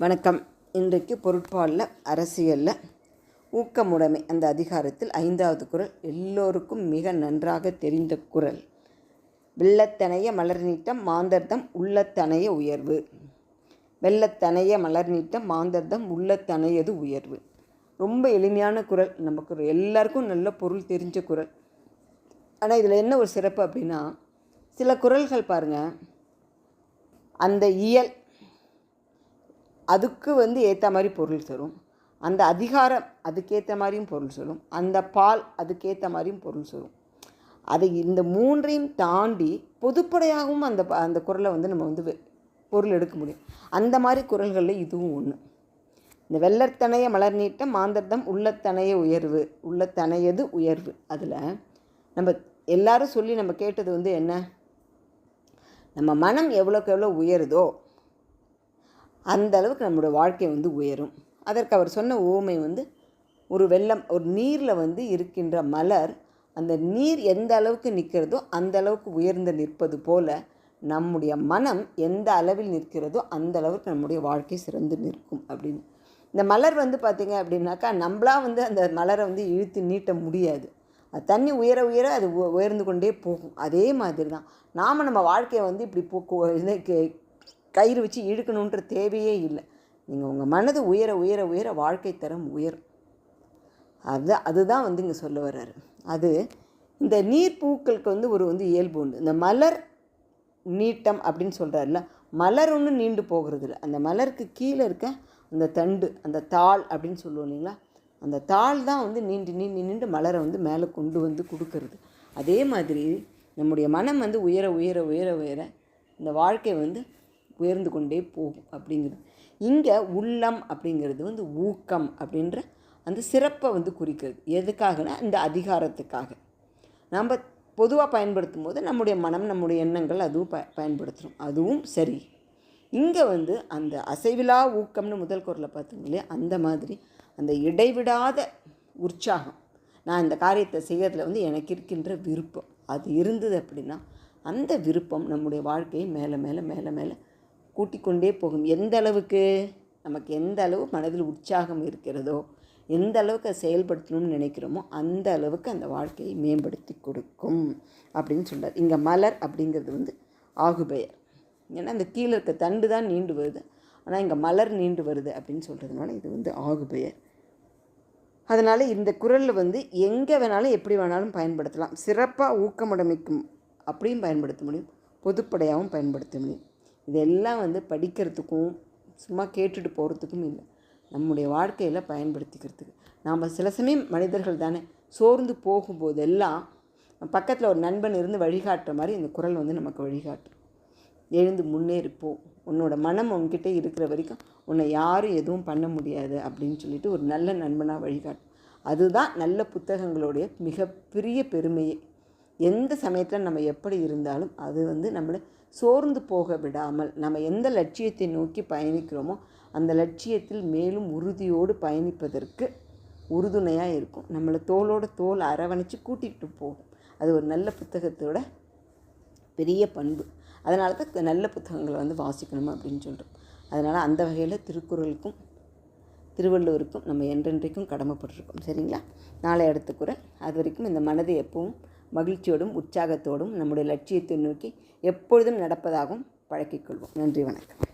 வணக்கம். இன்றைக்கு பொருட்பாலில் அரசியலில் ஊக்கமுடைமை அந்த அதிகாரத்தில் ஐந்தாவது குறள் எல்லோருக்கும் மிக நன்றாக தெரிந்த குறள் வெள்ளத்தனைய மலர் நீட்டம் மாந்தர்தம் உள்ளத்தனைய உயர்வு. வெள்ளத்தனைய மலர் நீட்டம் மாந்தர்தம் உள்ளத்தனையது உயர்வு. ரொம்ப எளிமையான குறள் நமக்கு எல்லாருக்கும் நல்ல பொருள் தெரிஞ்ச குறள் ஆனால் இதில் என்ன ஒரு சிறப்பு அப்படின்னா சில குறள்கள் பாருங்கள் அந்த இயல் அதுக்கு வந்து ஏற்ற மாதிரி பொருள் தரும் அந்த அதிகாரம் அதுக்கேற்ற மாதிரியும் பொருள் சொல்லும். அந்த பால் அதுக்கேற்ற மாதிரியும் பொருள் சொல்லும். அது இந்த மூன்றையும் தாண்டி பொதுப்படையாகவும் அந்த அந்த குரலை வந்து நம்ம வந்து வெ- பொருள் எடுக்க முடியும். அந்த மாதிரி குரல்களில் இதுவும் ஒன்று இந்த வெள்ளத்தனைய மலர் நீட்ட மாந்தர்தம் உள்ளத்தனைய உயர்வு உள்ளத்தனையது உயர்வு. அதில் நம்ம எல்லாரும் சொல்லி நம்ம கேட்டது வந்து என்ன? நம்ம மனம் எவ்வளோக்கு எவ்வளோ உயருதோ அந்த அளவுக்கு நம்மளோட வாழ்க்கை வந்து உயரும். அதற்கு அவர் சொன்ன ஊமை வந்து ஒரு வெள்ளம் ஒரு நீரில் வந்து இருக்கின்ற மலர் அந்த நீர் எந்த அளவுக்கு நிற்கிறதோ அந்த அளவுக்கு உயர்ந்து நிற்பது போல நம்முடைய மனம் எந்த அளவில் நிற்கிறதோ அந்த அளவுக்கு நம்முடைய வாழ்க்கை சிறந்து நிற்கும் அப்படின்னு. இந்த மலர் வந்து பார்த்திங்க அப்படின்னாக்கா நம்மளா வந்து அந்த மலரை வந்து இழுத்து நீட்ட முடியாது. அது தண்ணி உயர உயர அது உ- உயர்ந்து கொண்டே போகும். அதே மாதிரி தான் நாம் நம்ம வாழ்க்கையை வந்து இப்படி போ கே- கயிறு வச்சு இழுக்கணுன்ற தேவையே இல்லை. நீங்கள் உங்கள் மனது உயர உயர உயர வாழ்க்கை தரம் உயரும் அது அதுதான் வந்து இங்கே சொல்ல வர்றாரு. அது இந்த நீர் பூக்களுக்கு வந்து ஒரு வந்து இயல்பு உண்டு. இந்த மலர் நீட்டம் அப்படின்னு சொல்கிறாருல மலர் ஒன்றும் நீண்டு போகிறது இல்லை அந்த மலருக்கு கீழே இருக்க அந்த தண்டு அந்த தாள் அப்படின்னு சொல்லுவோம் இல்லைங்களா? அந்த தாள் தான் வந்து நீண்டு நீண்டு நீண்டு மலரை வந்து மேலே கொண்டு வந்து கொடுக்கறது. அதே மாதிரி நம்முடைய மனம் வந்து உயர உயர உயர உயர இந்த வாழ்க்கை வந்து உயர்ந்து கொண்டே போகும் அப்படிங்கிறது. இங்கே உள்ளம் அப்படிங்கிறது வந்து ஊக்கம் அப்படின்ற அந்த சிறப்பை வந்து குறிக்கிறது. எதுக்காகனா இந்த அதிகாரத்துக்காக. நம்ம பொதுவாக பயன்படுத்தும் போது நம்முடைய மனம் நம்முடைய எண்ணங்கள் அதுவும் ப பயன்படுத்துகிறோம் அதுவும் சரி. இங்கே வந்து அந்த அசைவிலா ஊக்கம்னு முதல் குரலை பார்த்தீங்களே அந்த மாதிரி அந்த இடைவிடாத உற்சாகம். நான் இந்த காரியத்தை செய்கிறதுல வந்து எனக்கு இருக்கின்ற விருப்பம். அது இருந்தது அப்படின்னா அந்த விருப்பம் நம்முடைய வாழ்க்கையை மேலே மேலே மேலே மேலே கூட்டிக்கொண்டே போகும். எந்த அளவுக்கு? நமக்கு எந்த அளவு மனதில் உற்சாகம் இருக்கிறதோ எந்த அளவுக்கு அதை செயல்படுத்தணும்னு நினைக்கிறோமோ அந்த அளவுக்கு அந்த வாழ்க்கையை மேம்படுத்தி கொடுக்கும் அப்படின்னு சொல்கிறார் இங்கே மலர் அப்படிங்கிறது வந்து ஆகுபெயர். ஏன்னா அந்த கீழே இருக்க தண்டு தான் நீண்டு வருது. ஆனால் இங்கே மலர் நீண்டு வருது அப்படின்னு சொல்கிறதுனால இது வந்து ஆகுபெயர். அதனால் இந்த குரலில் வந்து எங்கே வேணாலும் எப்படி வேணாலும் பயன்படுத்தலாம். சிறப்பாக ஊக்கமுடைமைக்கும் அப்படியும் பயன்படுத்த முடியும். பொதுப்படையாகவும் பயன்படுத்த முடியும். இதெல்லாம் வந்து படிக்கிறதுக்கும் சும்மா கேட்டுட்டு போகிறதுக்கும் இல்லை. நம்முடைய வாழ்க்கையில் பயன்படுத்திக்கிறதுக்கு. நாம் சில சமயம் மனிதர்கள் தானே சோர்ந்து போகும்போதெல்லாம் பக்கத்தில் ஒரு நண்பன் இருந்து வழிகாட்டுற மாதிரி இந்த குரல் வந்து நமக்கு வழிகாட்டும். எழுந்து முன்னேறி போ உன்னோட மனம் உன்கிட்ட இருக்கிற வரைக்கும் உன்னை யாரும் எதுவும் பண்ண முடியாது அப்படின்னு சொல்லிட்டு ஒரு நல்ல நண்பனாக வழிகாட்டும். அதுதான் நல்ல புத்தகங்களுடைய மிகப்பெரிய பெருமையே. எந்த சமயத்தில் நம்ம எப்படி இருந்தாலும் அது வந்து நம்மளை சோர்ந்து போக விடாமல் நம்ம எந்த லட்சியத்தை நோக்கி பயணிக்கிறோமோ அந்த லட்சியத்தில் மேலும் உறுதியோடு பயணிப்பதற்கு உறுதுணையாக இருக்கும். நம்மளை தோளோட தோல் அரவணைச்சு கூட்டிகிட்டு போகும். அது ஒரு நல்ல புத்தகத்தோட பெரிய பண்பு. அதனால தான் நல்ல புத்தகங்களை வந்து வாசிக்கணும் அப்படின்னு சொல்கிறோம் அதனால் அந்த வகையில் திருக்குறளுக்கும் திருவள்ளுவருக்கும் நம்ம என்றென்றைக்கும் கடமைப்பட்டிருக்கோம். சரிங்களா? நாளை அடுத்த குரல். அது வரைக்கும் இந்த மனதை எப்பவும் மகிழ்ச்சியோடும் உற்சாகத்தோடும் நம்முடைய லட்சியத்தை நோக்கி எப்பொழுதும் நடப்பதாகவும் பழக்கிக்கொள்வோம் நன்றி வணக்கம்.